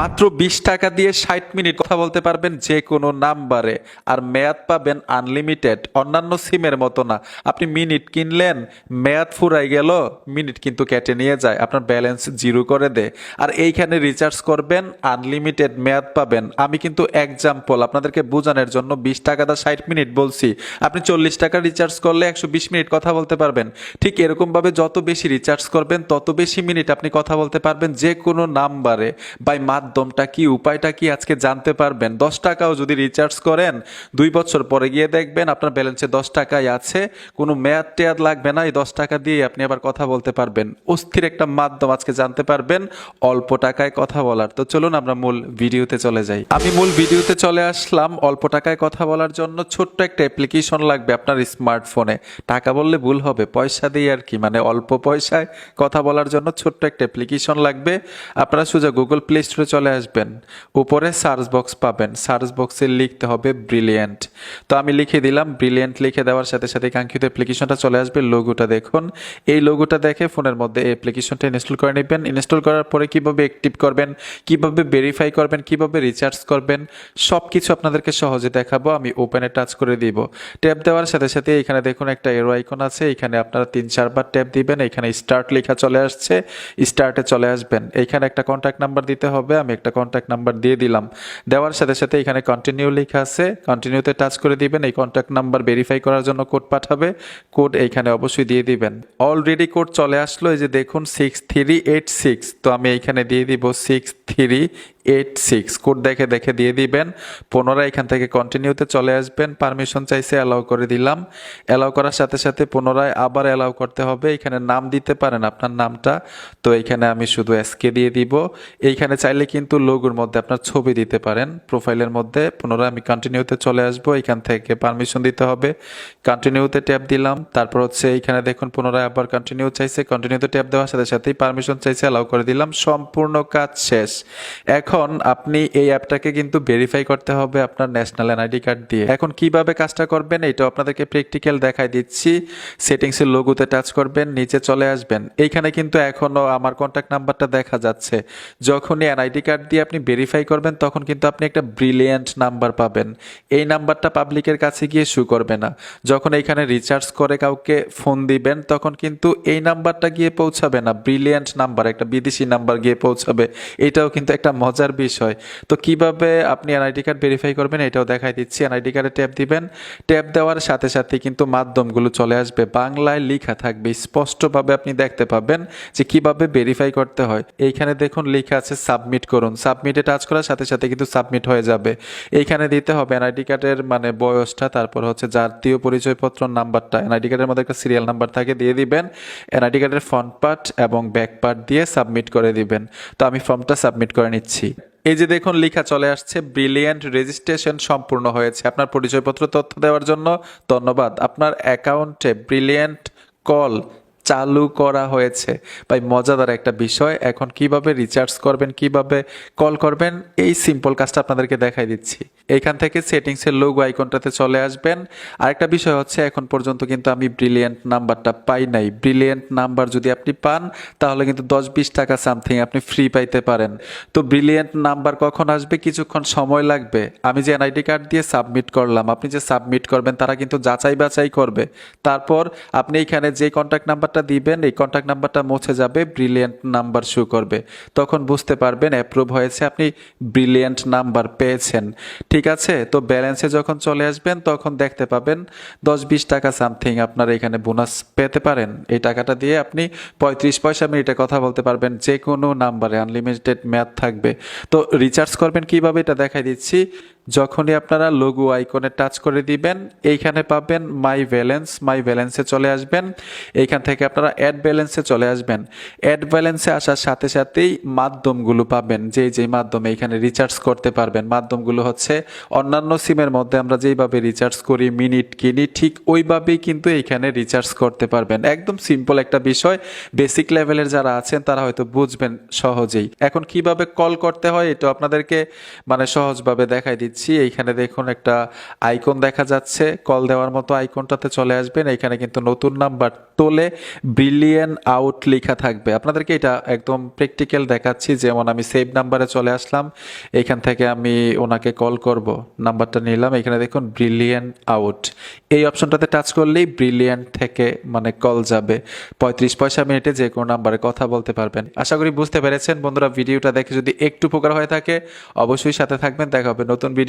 মাত্র বিশ টাকা দিয়ে ষাট মিনিট কথা বলতে পারবেন যে কোনো নাম্বারে। আর মেয়াদ পাবেন আনলিমিটেড, অন্যান্য সিমের মতো না। আপনি মিনিট কিনলেন, মেয়াদ ফুরাই গেল, মিনিট কিন্তু কেটে নিয়ে যায়। আপনার ব্যালেন্স জিরো করে দেয় আর এইখানে রিচার্জ করবেন, আনলিমিটেড মেয়াদ পাবেন। আমি কিন্তু এক্সাম্পল আপনাদেরকে বোঝানোর জন্য বিশ টাকা দা ষাট মিনিট বলছি। আপনি চল্লিশ টাকা রিচার্জ করলে একশো বিশ মিনিট কথা বলতে পারবেন। ঠিক এরকমভাবে যত বেশি রিচার্জ করবেন, তত বেশি মিনিট আপনি কথা বলতে পারবেন যে কোনো নাম্বারে। বাই মাধ্যমটা কি, উপায়টা কি আজকে জানতে পারবেন? দশ টাকাও যদি রিচার্জ করেন, দুই বছর পরে গিয়ে দেখবেন আপনার ব্যালেন্সে দশ টাকাই আছে। কোনো মেয়াদ টেয়াদ লাগবে না, এই দশ টাকা দিয়ে আপনি আবার কথা বলতে পারবেন। অস্থির একটা মাধ্যম আজকে জানতে পারবেন, অল্প টাকায় কথা বলার। তো চলুন আমরা মূল ভিডিওতে চলে যাই। আমি মূল ভিডিওতে চলে আসলাম অল্প টাকায় কথা বলার জন্য। ছোট্ট একটা অ্যাপ্লিকেশন লাগবে আপনার স্মার্টফোনে টাকা বললে ভুল হবে, পয়সা দিয়ে আর কি মানে অল্প পয়সায় কথা বলার জন্য ছোট্ট একটা অ্যাপ্লিকেশন লাগবে। আপনারা সোজা গুগল প্লে স্টোরে চলে আসবেন। উপরে সার্চ বক্স পাবেন। সার্চ বক্সে লিখতে হবে ব্রিলিয়েন্ট। তো আমি লিখে দিলাম, ব্রিলিয়েন্ট লিখে দেওয়ার সাথে সাথে কাঙ্ক্ষিত অ্যাপ্লিকেশনটা চলে আসবে, লোগোটা দেখুন। এই লোগোটা দেখে ফোনের মধ্যে এই অ্যাপ্লিকেশনটা ইনস্টল করে নেবেন। ইনস্টল করার পরে কীভাবে অ্যাক্টিভ করবেন, কীভাবে ভেরিফাই করবেন, কীভাবে রিচার্জ করবেন সব কিছু আপনাদেরকে সহজে দেখাবো। আমি ওপেনে টাচ করে দিব। ট্যাপ দেওয়ার সাথে সাথে এখানে দেখুন একটা এরো আইকন আছে। এখানে আপনারা তিন, চারবার ট্যাপ দিবেন। এখানে স্টার্ট লেখা চলে আসছে। স্টার্টে চলে আসবেন। এখানে একটা কন্ট্যাক্ট নাম্বার দিতে হবে। আমি একটা কন্ট্যাক্ট নাম্বার দিয়ে দিলাম। দেওয়ার সাথে সাথে এখানে কন্টিনিউ লেখা আছে। কন্টিনিউতে টাচ করে দিবেন, এই কন্ট্যাক্ট নাম্বার ভেরিফাই করার জন্য কোড পাঠাবে। কোড এইখানে অবশ্যই দিয়ে দিবেন। অলরেডি কোড চলে আসলো, এই যে দেখুন সিক্স থ্রি এইট সিক্স তো আমি এইখানে দিয়ে দিব six three eight six code দেখে দেখে দিয়ে দিবেন। পুনরায় এখান থেকে কন্টিনিউতে চলে আসবেন। পারমিশন চাইছে অ্যালাউ করে দিলাম। অ্যালাউ করার সাথে সাথে পুনরায় আবার অ্যালাউ করতে হবে। এখানে নাম দিতে পারেন আপনার নামটা। তো এখানে আমি শুধু এসকে দিয়ে দিব। এইখানে চাইলে কিন্তু লোগোর মধ্যে আপনার ছবি দিতে পারেন। প্রোফাইলের মধ্যে পুনরায় আমি কন্টিনিউতে চলে আসব। এখান থেকে পারমিশন দিতে হবে। কন্টিনিউতে ট্যাপ দিলাম। তারপর হচ্ছে এইখানে দেখুন, পুনরায় আবার কন্টিনিউ চাইছে। কন্টিনিউতে ট্যাপ দেওয়ার সাথে সাথেই পারমিশন চাইছে অ্যালাউ করে দিলাম। সম্পূর্ণ কাজ শেষ। এখন আপনি এই অ্যাপটাকে কিন্তু ভেরিফাই করতে হবে আপনার ন্যাশনাল এনআইডি কার্ড দিয়ে। এখন কীভাবে কাজটা করবেন এটা আপনাদেরকে প্র্যাকটিক্যাল দেখাই দিচ্ছি। সেটিংসের লোগোতে টাচ করবেন, নিচে চলে আসবেন। এইখানে কিন্তু এখনও আমার কন্ট্যাক্ট নাম্বারটা দেখা যাচ্ছে। যখনই এনআইডি কার্ড দিয়ে আপনি ভেরিফাই করবেন, তখন কিন্তু আপনি একটা ব্রিলিয়েন্ট নাম্বার পাবেন। এই নাম্বারটা পাবলিকের কাছে গিয়ে শু করবে না। যখন এইখানে রিচার্জ করে কাউকে ফোন দিবেন, তখন কিন্তু এই নাম্বারটা গিয়ে পৌঁছাবে না। ব্রিলিয়েন্ট নাম্বার একটা বিদেশি নাম্বার গিয়ে পৌঁছাবে। এটাও কিন্তু একটা মজার বিষয় তো কীভাবে আপনি এনআইডি কার্ড ভেরিফাই করবেন এটাও দেখাই দিচ্ছি। এনআইডি কার্ডে ট্যাপ দিবেন। ট্যাপ দেওয়ার সাথে সাথে কিন্তু মাধ্যমগুলো চলে আসবে। বাংলায় লেখা থাকবে। স্পষ্টভাবে আপনি দেখতে পাবেন যে কীভাবে ভেরিফাই করতে হয়। এইখানে দেখুন লেখা আছে সাবমিট করুন। সাবমিটে টাচ করার সাথে সাথে কিন্তু সাবমিট হয়ে যাবে। এইখানে দিতে হবে এনআইডি কার্ডের মানে বয়সটা, তারপর হচ্ছে জাতীয় পরিচয়পত্র নাম্বারটা। এনআইডি কার্ডের মধ্যে একটা সিরিয়াল নাম্বার থাকে, দিয়ে দিবেন। এনআইডি কার্ডের ফ্রন্ট পার্ট এবং ব্যাক পার্ট দিয়ে সাবমিট করে দিবেন। তো আমি ফর্মটা সাবমিট করে নিচ্ছি। এই যে দেখুন, লেখা চলে আসছে ব্রিলিয়েন্ট রেজিস্ট্রেশন সম্পূর্ণ হয়েছে। আপনার পরিচয়পত্র, তথ্য দেওয়ার জন্য ধন্যবাদ। আপনার অ্যাকাউন্টে ব্রিলিয়েন্ট কল চালু করা হয়েছে। ভাই, মজাদার একটা বিষয়। এখন কীভাবে রিচার্জ করবেন, কীভাবে কল করবেন, এই সিম্পল কাজটা আপনাদেরকে দেখাই দিচ্ছি। এইখান থেকে সেটিংসের লোগো আইকনটাতে চলে আসবেন। আরেকটা বিষয় হচ্ছে, এখন পর্যন্ত কিন্তু আমি ব্রিলিয়েন্ট নাম্বারটা পাই নাই। ব্রিলিয়েন্ট নাম্বার যদি আপনি পান, তাহলে কিন্তু দশ বিশ টাকা সামথিং আপনি ফ্রি পাইতে পারেন। তো ব্রিলিয়েন্ট নাম্বার কখন আসবে, কিছুক্ষণ সময় লাগবে। আমি যে এনআইডি কার্ড দিয়ে সাবমিট করলাম, আপনি যে সাবমিট করবেন, তারা কিন্তু যাচাই বাছাই করবে। তারপর আপনি এখানে যে কন্ট্যাক্ট নাম্বারটা দিবেন, এই কন্ট্যাক্ট নাম্বারটা মুছে যাবে ব্রিলিয়েন্ট নাম্বার শো করবে। তখন বুঝতে পারবেন অ্যাপ্রুভ হয়েছে, আপনি ব্রিলিয়েন্ট নাম্বার পেয়েছেন। ঠিক আছে? তো ব্যালেন্সে যখন চলে আসবেন, তখন দেখতে পাবেন দশ বিশ টাকা সামথিং আপনার এখানে বোনাস পেতে পারেন। এই টাকাটা দিয়ে আপনি পঁয়ত্রিশ পয়সা মিনিটে কথা বলতে পারবেন যে কোনো নাম্বারে আনলিমিটেড ম্যাথ থাকবে। তো রিচার্জ করবেন কীভাবে? এটা দেখাই দিচ্ছি। যখনই আপনারা লঘু আইকনে টাচ করে দিবেন, এইখানে পাবেন মাই ব্যালেন্স মাই ব্যালেন্সে চলে আসবেন। এইখান থেকে আপনারা অ্যাড ব্যালেন্সে চলে আসবেন। অ্যাড ব্যালেন্সে আসার সাথে সাথেই মাধ্যমগুলো পাবেন যে যে মাধ্যমে এখানে রিচার্জ করতে পারবেন। মাধ্যমগুলো হচ্ছে অন্যান্য সিমের মধ্যে আমরা যেইভাবে রিচার্জ করি মিনিট কিনি, ঠিক ওইভাবেই কিন্তু এইখানে রিচার্জ করতে পারবেন। একদম সিম্পল একটা বিষয়। বেসিক লেভেলের যারা আছেন, তারা হয়তো বুঝবেন সহজেই। এখন কীভাবে কল করতে হয় এটা আপনাদেরকে মানে সহজভাবে দেখাই দিচ্ছি। দিচ্ছি। এইখানে দেখুন একটা আইকন দেখা যাচ্ছে। কল দেওয়ার মতো আইকনটাতে চলে আসবেন। এখানে কিন্তু নতুন নাম্বার তোলে ব্রিলিয়েন আউট লেখা থাকবে। আপনাদেরকে এটা একদম প্র্যাকটিক্যাল দেখাচ্ছি। যেমন আমি সেভ নাম্বারে চলে আসলাম। এখান থেকে আমি ওনাকে কল করব। নাম্বারটা নিলাম। এখানে দেখুন ব্রিলিয়েন আউট এই অপশনটাতে টাচ করলেই ব্রিলিয়ান থেকে মানে কল যাবে। পঁয়ত্রিশ পয়সা মিনিটে যে কোনো নাম্বারে কথা বলতে পারবেন। আশা করি বুঝতে পেরেছেন। বন্ধুরা, ভিডিওটা দেখে যদি একটু উপকার হয়ে থাকে, অবশ্যই সাথে থাকবেন। দেখা হবে নতুন